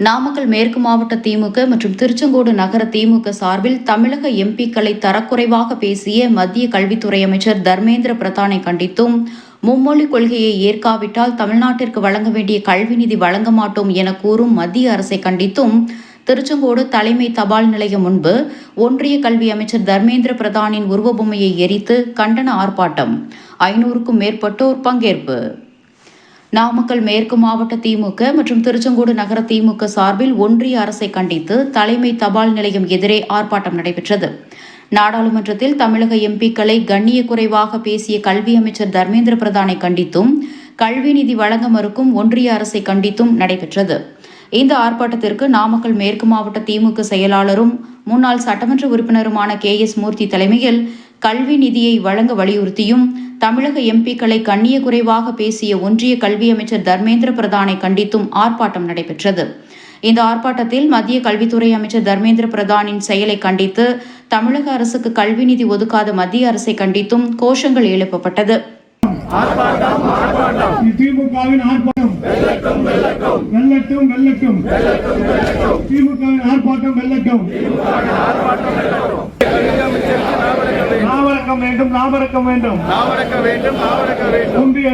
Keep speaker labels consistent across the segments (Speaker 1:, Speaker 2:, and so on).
Speaker 1: நாமக்கல் மேற்கு மாவட்ட திமுக மற்றும் திருச்செங்கோடு நகர திமுக சார்பில் தமிழக எம்பிக்களை தரக்குறைவாக பேசிய மத்திய கல்வித்துறை அமைச்சர் தர்மேந்திர பிரதானை கண்டித்தும் மும்மொழி கொள்கையை ஏற்காவிட்டால் தமிழ்நாட்டிற்கு வழங்க வேண்டிய கல்வி நிதி வழங்க மாட்டோம் என கூறும் மத்திய அரசை கண்டித்தும் திருச்செங்கோடு தலைமை தபால் நிலையம் முன்பு ஒன்றிய கல்வி அமைச்சர் தர்மேந்திர பிரதானின் உருவபொம்மையை எரித்து கண்டன ஆர்ப்பாட்டம் ஐநூறுக்கும் மேற்பட்டோர் பங்கேற்பு. நாமக்கல் மேற்கு மாவட்ட திமுக மற்றும் திருச்செங்கோடு நகர திமுக சார்பில் ஒன்றிய அரசை கண்டித்து தலைமை தபால் நிலையம் எதிரே ஆர்ப்பாட்டம் நடைபெற்றது. நாடாளுமன்றத்தில் தமிழக எம்பிக்களை கண்ணிய குறைவாக பேசிய கல்வி அமைச்சர் தர்மேந்திர பிரதானை கண்டித்தும் கல்வி நிதி வழங்க மறுக்கும் ஒன்றிய அரசை கண்டித்தும் நடைபெற்றது. இந்த ஆர்ப்பாட்டத்திற்கு நாமக்கல் மேற்கு மாவட்ட திமுக செயலாளரும் முன்னாள் சட்டமன்ற உறுப்பினருமான கே எஸ் மூர்த்தி தலைமையில் கல்வி நிதியை வழங்க வலியுறுத்தியும் தமிழக எம்பிக்களை கண்ணிய குறைவாக பேசிய ஒன்றிய கல்வி அமைச்சர் தர்மேந்திர பிரதானை கண்டித்தும் ஆர்ப்பாட்டம் நடைபெற்றது. இந்த ஆர்ப்பாட்டத்தில் மத்திய கல்வித்துறை அமைச்சர் தர்மேந்திர பிரதானின் செயலை கண்டித்து தமிழக அரசுக்கு கல்வி நிதி ஒதுக்காத மத்திய அரசை கண்டித்தும் கோஷங்கள் எழுப்பப்பட்டது.
Speaker 2: திமுகவின் ஆர்ப்பாட்டம் வெல்லட்டும். வெல்லட்டும் திமுகவின் ஆர்ப்பாட்டம் வெல்லட்டும் நாவரக்கம் வேண்டும் நாவரக்கம் வேண்டும்.
Speaker 3: நாவடக்க வேண்டும் நாவடக்க வேண்டும்.
Speaker 2: ஒன்றிய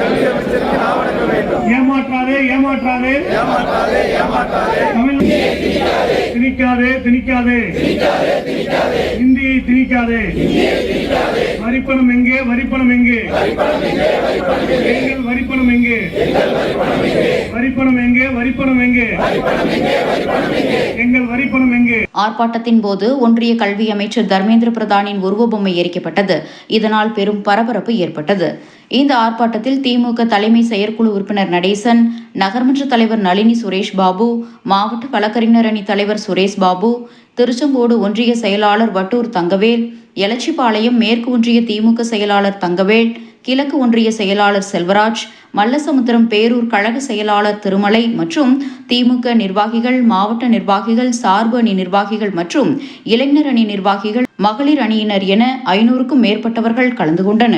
Speaker 2: கல்வி அமைச்சருக்கு நாவரக்கம் வேண்டும். ஏமாற்றாதே ஏமாற்றாதே.
Speaker 3: ஏமாற்றாதே ஏமாற்றாதே.
Speaker 2: தமிழ் திணிக்காதே திணிக்காதே. இந்தியை திணிக்காதே. வரிப்பணம் எங்கே வரிப்பணம் எங்கே? எங்கள் வரிப்பணம் எங்கே? வரிப்பணம் எங்கே? வரிப்பணம் எங்கே? எங்கள் வரிப்பணம் எங்கே?
Speaker 1: ஆர்ப்பாட்டத்தின் போது ஒன்றிய கல்வி அமைச்சர் தர்மேந்திர பிரதானின் உருவபொம்மை எரிக்கப்பட்டது. இதனால் பெரும் பரபரப்பு ஏற்பட்டது. இந்த ஆர்ப்பாட்டத்தில் திமுக தலைமை செயற்குழு உறுப்பினர் நடேசன் நகர்மன்ற தலைவர் நளினி சுரேஷ் பாபு மாவட்ட வழக்கறிஞர் அணி தலைவர் சுரேஷ் பாபு திருச்செங்கோடு ஒன்றிய செயலாளர் வட்டூர் தங்கவேல் எலச்சிபாளையம் மேற்கு ஒன்றிய திமுக செயலாளர் தங்கவேல் கிழக்கு ஒன்றிய செயலாளர் செல்வராஜ் மல்லசமுத்திரம் பேரூர் கழக செயலாளர் திருமலை மற்றும் திமுக நிர்வாகிகள் மாவட்ட நிர்வாகிகள் சார்பு அணி நிர்வாகிகள் மற்றும் இளைஞர் அணி நிர்வாகிகள் மகளிர் அணியினர் என ஐநூறுக்கும் மேற்பட்டவர்கள் கலந்து கொண்டனர்.